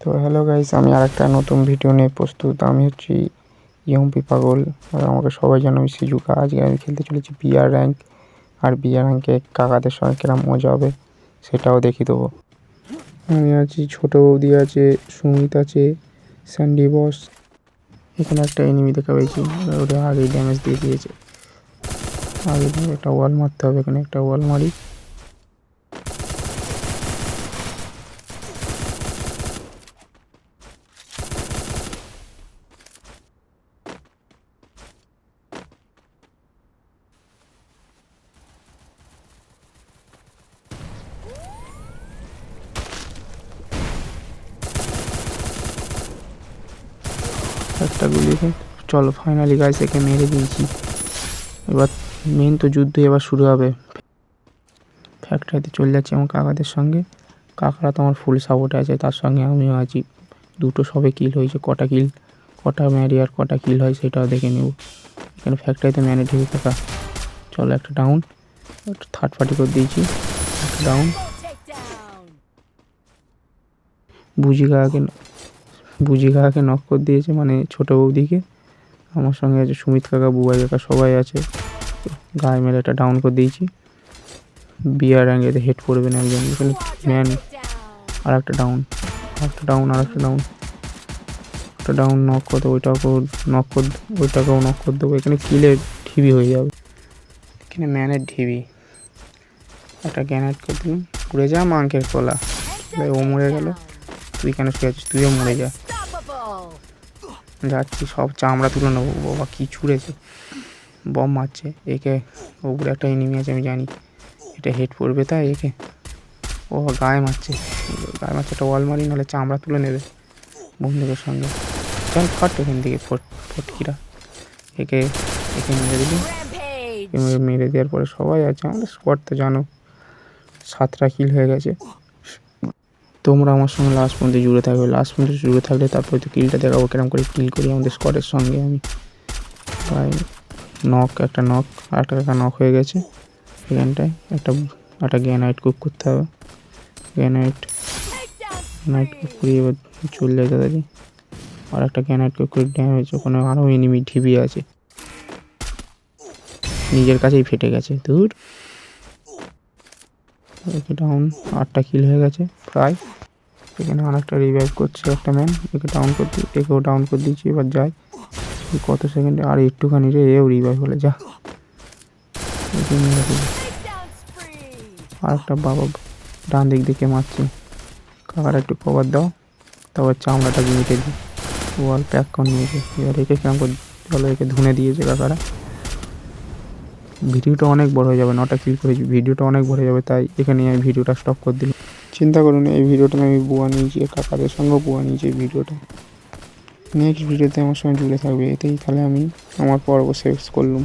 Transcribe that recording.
তো hello guys আমি আর একটা নতুন ভিডিও নিয়ে প্রস্তুত। আমি হচ্ছি ইয়ম্পি পাগল আর আমাকে সবাই জানো আমি সিজুকা আজকে আমি খেলতে চলেছি বিয়ার র্যাঙ্ক আর বিয়ার র্যাঙ্কে কাকাদের সঙ্গে কিরম মজা হবে সেটাও দেখিয়ে দেবো। আমি আছি, ছোট বৌদি আছে, সুমিত আছে স্যান্ডি বস এখানে একটা এনিমি দেখা পেয়েছি ওটা আগেই ড্যামেজ দিয়ে দিয়েছে। আগে একটা ওয়াল মারতে হবে, এখানে একটা ওয়াল মারি। একটা গুলি খেয়ে- চলো ফাইনালি গাইস একে মেরে দিয়েছি। এবার মেন তো যুদ্ধ এবার শুরু হবে। ফ্যাক্টরিতে চলে যাচ্ছি আমার কাকাদের সঙ্গে। কাকারা তো আমার ফুল সাপোর্ট আছে, তার সঙ্গে আমিও আছি। দুটো সবে কিল হয়েছে, কটা কিল কটা ম্যারি আর কটা কিল হয় সেটাও দেখে নেব। এখানে ফ্যাক্টরিতে ম্যানে ঢেকে থাকা। চলো, একটা ডাউন একটা থার্ড পার্টি করে দিয়েছি। একটা ডাউন বুঝি কাকাকে বুঝি কাকাকে নক করে দিয়েছে মানে ছোটো বৌদিকে। আমার সঙ্গে আছে সুমিত কাকা, বুবাই কাকা সবাই আছে। গায়ে একটা ডাউন করে দিয়েছি। বিয়ার র্যাঙ্গেতে হেড পড়বে না একজন। এখানে ম্যান আর একটা ডাউন আর একটা ডাউন আর একটা ডাউন একটা ডাউন নক করে দেবো, ওইটাকেও নক কর ওইটাকেও নক করে দেবো। এখানে কিলে ঢিবি হয়ে যাবে। এখানে ম্যানের ঢিবি। একটা গ্যানেট করে দিলাম। উড়ে যা মাংকের কলা। ও মরে গেল। তুই কেন শুয়ে আছিস তুইও মরে যা। যাচ্ছি সব চামড়া তুলে নেব। বাবা কী ছুঁড়েছে। বম মারছে। একে ওপরে একটা এনিমি আছে আমি জানি। এটা হেড পড়বে তাই একে। ও গায়ে মারছে। গায়ে মারছে একটা ওয়াল মারি নাহলে চামড়া তুলে নেবে বন্ধুদের সঙ্গে। চল ফট এখান থেকে ফট ফটকিরা একে একে মেরে দিলি। মেরে দেওয়ার পরে সবাই আছে। আমাদের স্কোয়াড তো জানো সাতটা কিল হয়ে গেছে। তোমরা আমার সঙ্গে লাস্ট পর্যন্ত জুড়ে থাকবে। লাস্ট পর্যন্ত জুড়ে থাকলে তারপরে তো কিলটা দেখাবো কেরম করে কিল করি আমাদের স্কোয়াডের সঙ্গে আমি। তাই নক একটা নক আর একটা নক হয়ে গেছে এখানটায়। একটা একটা গ্যানাইট কুক করতে হবে। গ্যানাইট গ্যানাইট কুক করি, এবার চলে যায় তাড়াতাড়ি। আর একটা গ্যানাইট কুক করে ড্যামেজ ওখানে আরও এনিমি ঢিবি আছে। নিজের কাছেই ফেটে গেছে দূর একে ডাউন আটটা কিল হয়ে গেছে, প্রায়। এখানে অনেকটা রিভাইভ করছে একটা ম্যান একে ডাউন করে একেও ডাউন করে দিয়েছি, এবার যাই কত সেকেন্ডে আর একটুখানি রে, এও রিভাইভ হলে, যা। আর একটা বাবা ডান দিক দিকে মারছে। কাকারা একটু কভার দাও। তারপর চামড়াটা মিটে দিই। ওয়াল প্যাক করে নিয়েছে। এবার একে কেমন চলো একে ধুনে দিয়েছে কাকারা। ভিডিওটা অনেক বড় হয়ে যাবে, নটা ক্লিক করেছি, ভিডিওটা অনেক বড় হয়ে যাবে, তাই এখানে আমি ভিডিওটা স্টপ করে দিলাম। চিন্তা করুন, এই ভিডিওটা আমি বুয়া নিয়েছি কাকাদের সঙ্গে বুয়া নিয়েছি এই ভিডিওটা নেক্সট ভিডিওতে আমার সঙ্গে জুড়ে থাকবে, এতেই তাহলে আমি আমার পর্ব শেষ করলাম।